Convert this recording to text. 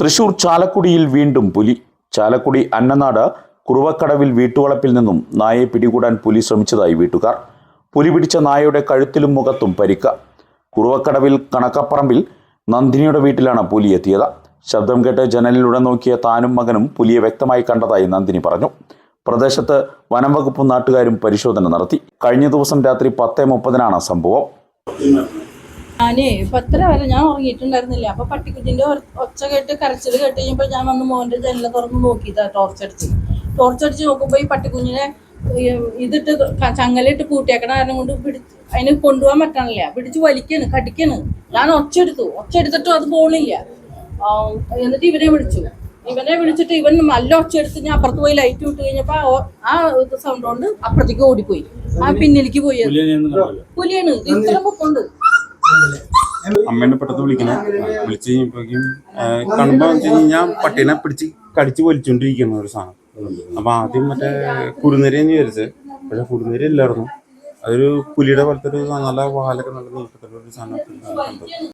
തൃശൂർ ചാലക്കുടിയിൽ വീണ്ടും പുലി. ചാലക്കുടി അന്നനാട് കുറുവക്കടവിൽ വീട്ടുവളപ്പിൽ നിന്നും നായയെ പിടികൂടാൻ പുലി ശ്രമിച്ചതായി വീട്ടുകാർ. പുലി പിടിച്ച നായയുടെ കഴുത്തിലും മുഖത്തും പരിക്ക. കുറുവക്കടവിൽ കണക്കപ്പറമ്പിൽ നന്ദിനിയുടെ വീട്ടിലാണ് പുലി എത്തിയത്. ശബ്ദം കേട്ട് ജനലിലൂടെ നോക്കിയ താനും മകനും പുലിയെ വ്യക്തമായി കണ്ടതായി നന്ദിനി പറഞ്ഞു. പ്രദേശത്ത് വനം വകുപ്പും നാട്ടുകാരും പരിശോധന നടത്തി. കഴിഞ്ഞ ദിവസം രാത്രി പത്ത് മുപ്പതിനാണ് സംഭവം. ഞാനേ പത്തര വരെ ഞാൻ ഉറങ്ങിയിട്ടുണ്ടായിരുന്നില്ല. അപ്പൊ പട്ടിക്കുഞ്ഞിന്റെ ഒച്ച കേട്ട് കരച്ചിൽ കേട്ട് കഴിഞ്ഞപ്പോ ഞാൻ വന്ന് മോന്റെ ജനല തുറന്ന് നോക്കിയതാ ടോർച്ച് അടിച്ച്. ടോർച്ച് അടിച്ച് നോക്കുമ്പോ ഈ പട്ടിക്കുഞ്ഞിനെ ഇതിട്ട് ചങ്ങലിട്ട് പൂട്ടിയേക്കണ കാരണം കൊണ്ട് പിടിച്ച് അതിന് കൊണ്ടുപോകാൻ പറ്റണില്ല. പിടിച്ച് വലിക്കാണ് കടിക്കാണ്. ഞാൻ ഒച്ച എടുത്തു ഒച്ച എടുത്തിട്ടും അത് പോണില്ല. എന്നിട്ട് ഇവനെ വിളിച്ചു. ഇവനെ വിളിച്ചിട്ട് ഇവൻ നല്ല ഒച്ച എടുത്ത് ഞാൻ അപ്പുറത്ത് പോയി ലൈറ്റ് വിട്ട് കഴിഞ്ഞപ്പോ ആ സൗണ്ട് കൊണ്ട് അപ്പുറത്തേക്ക് ഓടിപ്പോയി. ആ പിന്നിലേക്ക് പോയി. പുലിയാണ്. ഇത്ര പൊക്കൊണ്ട് അമ്മേനെ പെട്ടെന്ന് വിളിക്കണം. വിളിച്ച് കഴിഞ്ഞപ്പോഴേക്കും കാണുമ്പോൾ വെച്ച് കഴിഞ്ഞാൽ പട്ടീനെ പിടിച്ച് കടിച്ച് വലിച്ചോണ്ടിരിക്കുന്ന ഒരു സാധനം. അപ്പം ആദ്യം മറ്റേ കുറുനരിയെന്ന് വിചാരിച്ച് പക്ഷെ കുറുനരി ഇല്ലായിരുന്നു അതൊരു പുലിയുടെ പോലത്തെ ഒരു നല്ല വാലൊക്കെ നല്ല നീട്ടത്തിലുള്ള ഒരു സാധനം